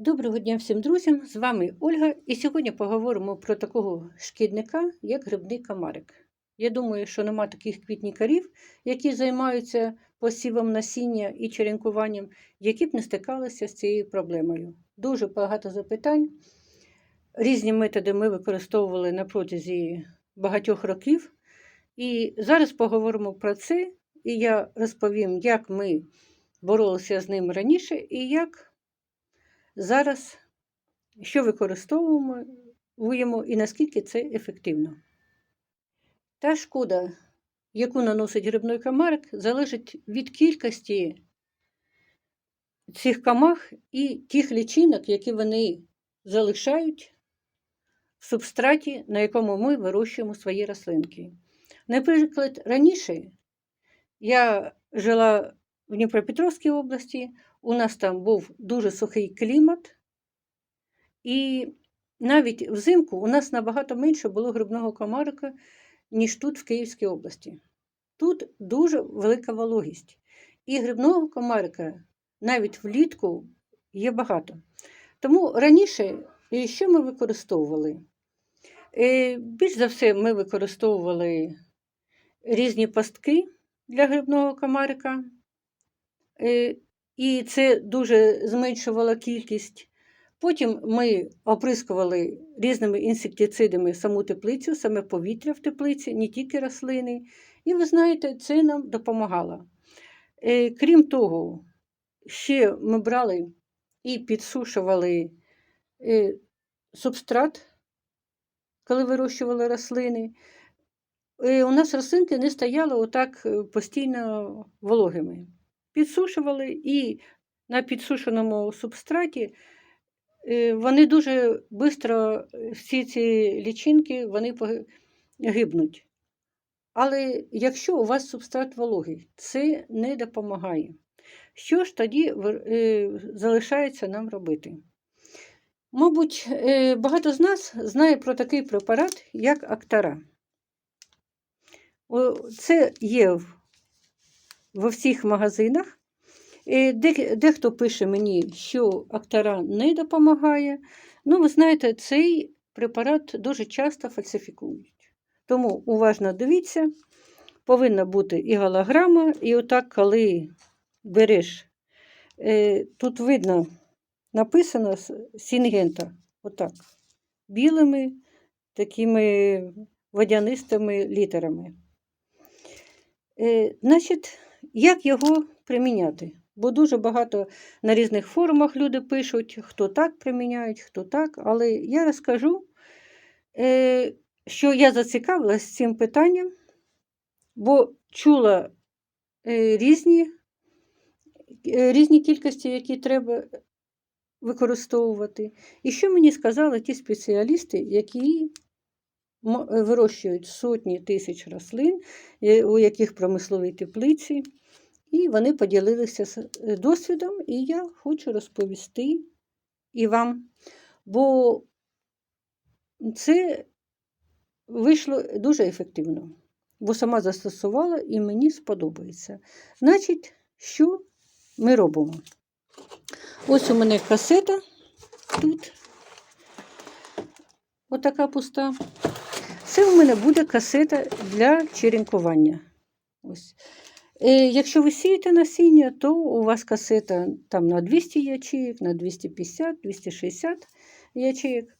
Доброго дня всім друзям! З вами Ольга, і сьогодні поговоримо про такого шкідника, як грибний комарик. Я думаю, що нема таких квітникарів, які займаються посівом насіння і черенкуванням, які б не стикалися з цією проблемою. Дуже багато запитань. Різні методи ми використовували на протязі багатьох років. І зараз поговоримо про це, і я розповім, як ми боролися з ним раніше і як зараз що використовуємо і наскільки це ефективно. Та шкода, яку наносить грибний комарик, залежить від кількості цих комах і тих лічинок, які вони залишають в субстраті, на якому ми вирощуємо свої рослинки. Наприклад, раніше я жила в Дніпропетровській області, у нас там був дуже сухий клімат, і навіть взимку у нас набагато менше було грибного комарика, ніж тут, в Київській області. Тут дуже велика вологість. І грибного комарика навіть влітку є багато. Тому раніше, що ми використовували? Е, більш за все, ми використовували різні пастки для грибного комарика. Е, і це дуже зменшувало кількість. Потім ми оприскували різними інсектицидами саму теплицю, саме повітря в теплиці, не тільки рослини. І ви знаєте, це нам допомагало. Е, крім того, ще ми брали і підсушували е, субстрат, коли вирощували рослини. У нас рослинки не стояли отак постійно вологими підсушували, і на підсушеному субстраті е, вони дуже швидко, всі ці лічинки вони гибнуть. Але якщо у вас субстрат вологий, це не допомагає. Що ж тоді е, залишається нам робити? Мабуть, е, багато з нас знає про такий препарат, як Актара. Це є во всіх магазинах. Дехто пише мені, що актара не допомагає. Ну, ви знаєте, цей препарат дуже часто фальсифікують. Тому уважно дивіться, повинна бути і голограма, і отак, коли береш, е, тут видно, написано Сінгента, отак, білими такими водянистими літерами. Е, значить, як його приміняти? Бо дуже багато на різних форумах люди пишуть, хто так приміняють, хто так. Але я розкажу, е, що я зацікавилася цим питанням, бо чула е, різні, різні кількості, які треба використовувати. І що мені сказали ті спеціалісти, які вирощують сотні тисяч рослин, у яких промислові теплиці, і вони поділилися е, досвідом, і я хочу розповісти і вам. Бо це вийшло дуже ефективно, бо сама застосувала і мені сподобається. Значить, що ми робимо? Ось у мене касета тут, отака пуста. Це у мене буде касета для черенкування. Ось. Е, Якщо ви сієте насіння, то у вас касета там на 200 ячеїк, на 250-260 ячеїк.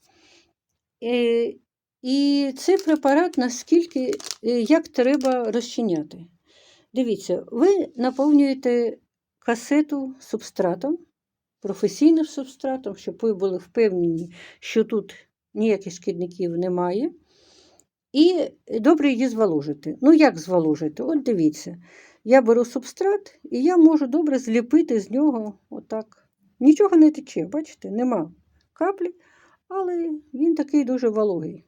Е, І цей препарат наскільки е, як треба розчиняти. Дивіться, ви наповнюєте касету субстратом, професійним субстратом, щоб ви були впевнені, що тут ніяких шкідників немає. І добре її зволожити. Ну, як зволожити? От дивіться, я беру субстрат і я можу добре зліпити з нього отак. Нічого не тече, бачите, нема каплі, але він такий дуже вологий.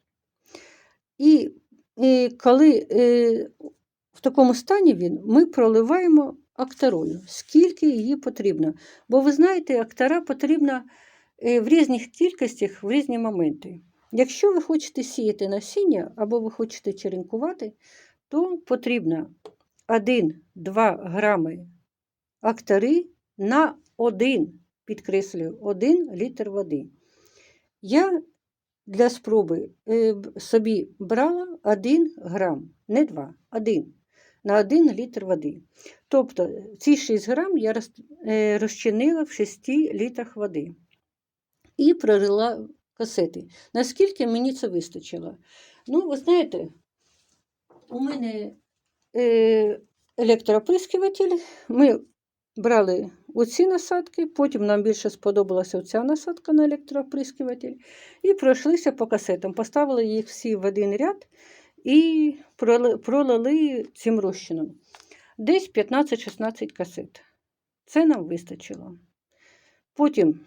І, і коли е, в такому стані він, ми проливаємо актарою, скільки її потрібно. Бо ви знаєте, актара потрібна е, в різних кількостях в різні моменти. Якщо ви хочете сіяти насіння або ви хочете черенкувати, то потрібно 1-2 грами актари на 1 підкреслюю, 1 літр води. Я для спроби е, собі брала 1 грам, не 2, 1 на 1 літр води. Тобто ці 6 грам я е, розчинила в 6 літрах води і пролила касети. Наскільки мені це вистачило? Ну, ви знаєте, у мене е, електрооприскуватель. Ми брали оці насадки, потім нам більше сподобалася оця насадка на електрооприскуватель. І пройшлися по касетам. Поставили їх всі в один ряд і пролили цим розчином. Десь 15-16 касет. Це нам вистачило. Потім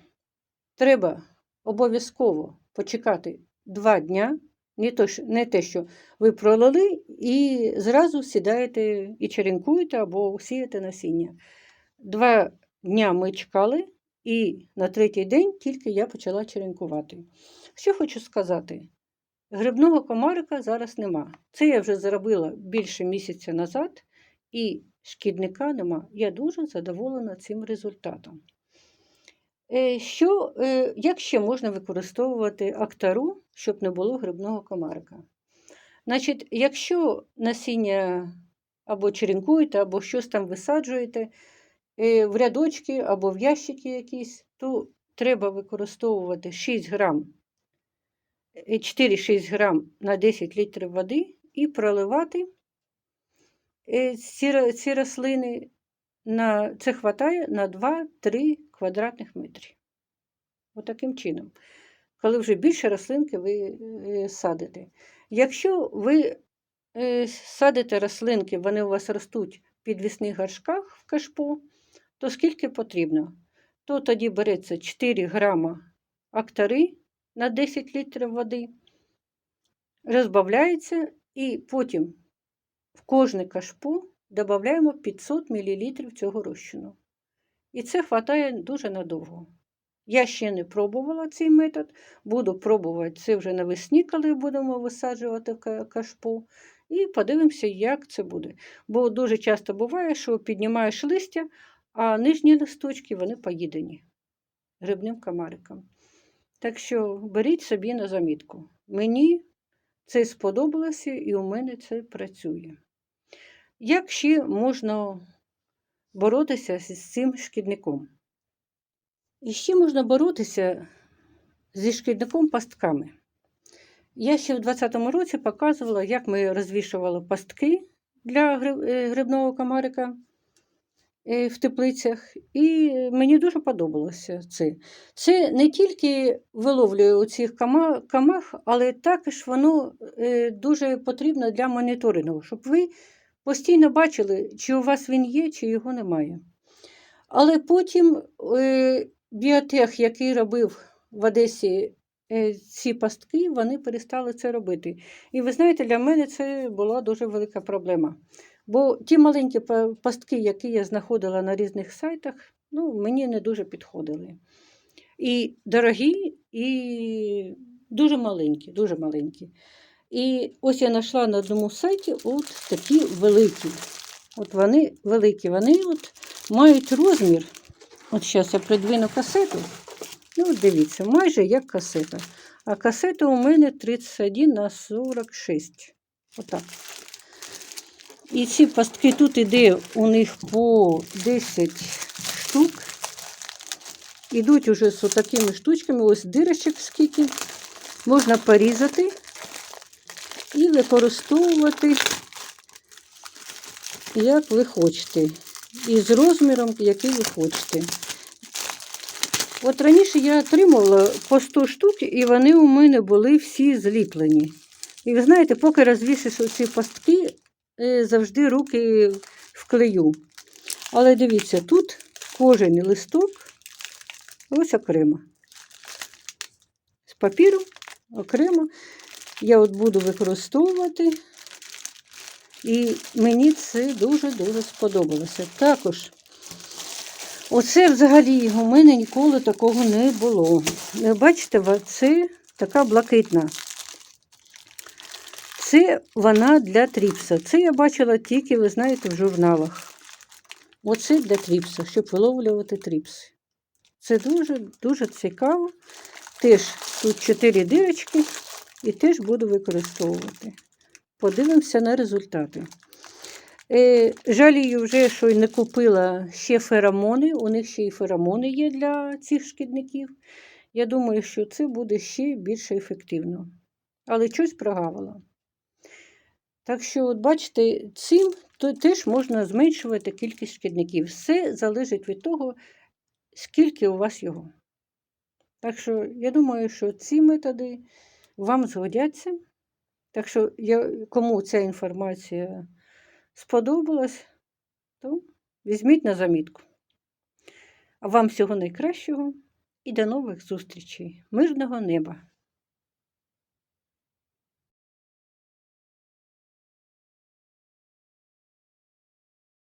треба обов'язково почекати 2 дня. Не, то, не те, що ви пролили і зразу сідаєте і черенкуєте або сієте насіння. Два дня ми чекали, і на третій день тільки я почала черенкувати. Що хочу сказати, грибного комарика зараз нема. Це я вже зробила більше місяця назад, і шкідника нема. Я дуже задоволена цим результатом. Е, Що, е, як ще можна використовувати актару, щоб не було грибного комарика? Значить, якщо насіння або черенкуєте, або щось там висаджуєте е, в рядочки або в ящики якісь, то треба використовувати 6 грам, е, 4-6 грам на 10 літрів води і проливати ці, ці рослини на, це хватає на 2-3 квадратних метри. Отаким чином. Коли вже більше рослинки ви е, садите. Якщо ви е, садите рослинки, вони у вас ростуть в підвісних горшках в кашпо, то скільки потрібно? То тоді береться 4 грама актари на 10 літрів води, розбавляється і потім в кожне кашпо додаємо 500 мл цього розчину. І це вистачає дуже надовго. Я ще не пробувала цей метод, буду пробувати це вже навесні, коли будемо висаджувати ка- кашпо. І подивимося, як це буде. Бо дуже часто буває, що піднімаєш листя, а нижні листочки вони поїдені грибним комариком. Так що беріть собі на замітку. Мені це сподобалося і у мене це працює. Як ще можна боротися з цим шкідником? І ще можна боротися зі шкідником пастками. Я ще в 2020 році показувала, як ми розвішували пастки для е, грибного комарика е, в теплицях, і мені дуже подобалося це. Це не тільки виловлює у цих камах, але також воно е, дуже потрібно для моніторингу, щоб ви постійно бачили, чи у вас він є, чи його немає. Але потім е, біотех, який робив в Одесі е, ці пастки, вони перестали це робити. І ви знаєте, для мене це була дуже велика проблема. Бо ті маленькі пастки, які я знаходила на різних сайтах, ну, мені не дуже підходили. І дорогі, і дуже маленькі, дуже маленькі. І ось я знайшла на одному сайті от такі великі. От вони великі, вони от мають розмір. От зараз я придвину касету. Ну, от дивіться, майже як касета. А касета у мене 31 на 46. Отак. І ці пастки тут іде у них по 10 штук. Ідуть уже з такими штучками, ось дирочок скільки. Можна порізати і використовувати, як ви хочете. І з розміром, який ви хочете. От раніше я отримувала по 100 штук, і вони у мене були всі зліплені. І ви знаєте, поки розвісиш оці пастки, е, завжди руки вклею. Але дивіться, тут кожен листок ось окремо. З папіру окремо. Я от буду використовувати. І мені це дуже-дуже сподобалося. Також, оце взагалі у мене ніколи такого не було. Бачите, це така блакитна. Це вона для тріпса. Це я бачила тільки, ви знаєте, в журналах. Оце для тріпса, щоб виловлювати тріпси. Це дуже дуже цікаво. Теж тут чотири дирочки і теж буду використовувати. Подивимося на результати. Е, жалію вже, що не купила ще феромони. У них ще й феромони є для цих шкідників. Я думаю, що це буде ще більш ефективно. Але щось прогавила. Так що, от бачите, цим теж можна зменшувати кількість шкідників. Все залежить від того, скільки у вас його. Так що, я думаю, що ці методи вам згодяться. Так що, я, кому ця інформація сподобалась, то візьміть на замітку. А вам всього найкращого і до нових зустрічей. Мирного неба!